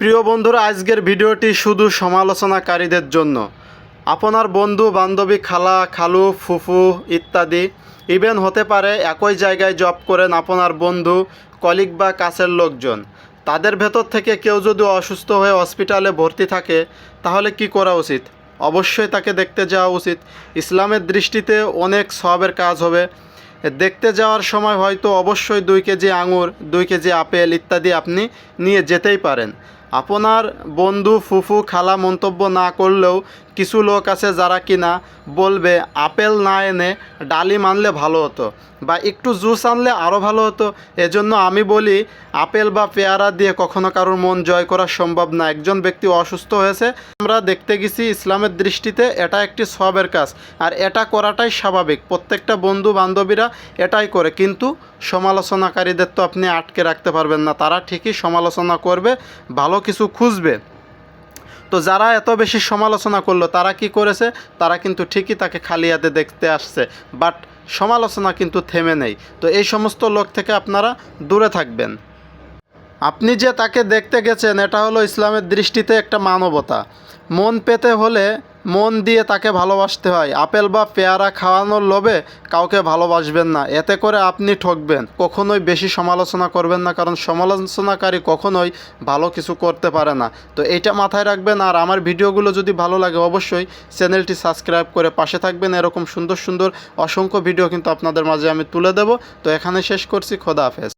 প্রিয় বন্ধুরা, আজকের ভিডিওটি শুধু সমালোচনাকারীদের জন্য। আপনার বন্ধু, বান্ধবী, খালা, খালু, ফুফু ইত্যাদি ইভেন হতে পারে একই জায়গায় জব করেন আপনার বন্ধু কলিগ বা কাছের লোকজন। তাদের ভেতর থেকে কেউ যদি অসুস্থ হয়ে হসপিটালে ভর্তি থাকে, তাহলে কি করা উচিত? অবশ্যই তাকে দেখতে যাওয়া উচিত। ইসলামের দৃষ্টিতে অনেক সবের কাজ হবে। দেখতে যাওয়ার সময় হয়তো অবশ্যই দুই কেজি আঙুর, দুই কেজি আপেল ইত্যাদি আপনি নিয়ে যেতেই পারেন। আপনার বন্ধু ফুফু খালা মন্তব্য না করলেও কিছু লোক আছে যারা কিনা বলবে, আপেল না এনে ডালিম আনলে ভালো হতো বা একটু জুস আনলে আরও ভালো হতো। এজন্য আমি বলি, আপেল বা পেয়ারা দিয়ে কখনো কারোর মন জয় করা সম্ভব না। একজন ব্যক্তি অসুস্থ হয়েছে, আমরা দেখতে গেছি ইসলামের দৃষ্টিতে এটা একটি সবের কাজ। আর এটা করাটাই স্বাভাবিক। প্রত্যেকটা বন্ধু বান্ধবীরা এটাই করে। কিন্তু সমালোচনাকারীদের তো আপনি আটকে রাখতে পারবেন না। তারা ঠিকই সমালোচনা করবে, ভালো কিছু খুঁজবে। তো যারা এত বেশি সমালোচনা করল, তারা কি করেছে? তারা কিন্তু ঠিকই তাকে খালি হাতে দেখতে আসছে বাট সমালোচনা কিন্তু থেমে নেই। তো এই সমস্ত লোক থেকে আপনারা দূরে থাকবেন। আপনি যে তাকে দেখতে গেছেন, এটা হলো ইসলামের দৃষ্টিতে একটা মানবতা। মন পেতে হলে মন দিয়ে তাকে ভালোবাসতে হয়। আপেল বা পেয়ারা খাওয়ানোর লোভে কাউকে ভালোবাসবেন না। এতে করে আপনি ঠকবেন। কখনোই বেশি সমালোচনা করবেন না, কারণ সমালোচনাকারী কখনোই ভালো কিছু করতে পারে না। তো এইটা মাথায় রাখবেন। আর আমার ভিডিওগুলো যদি ভালো লাগে, অবশ্যই চ্যানেলটি সাবস্ক্রাইব করে পাশে থাকবেন। এরকম সুন্দর সুন্দর, অসংখ্য ভিডিও কিন্তু আপনাদের মাঝে আমি তুলে দেব। তো এখানে শেষ করছি। খোদা হাফেজ।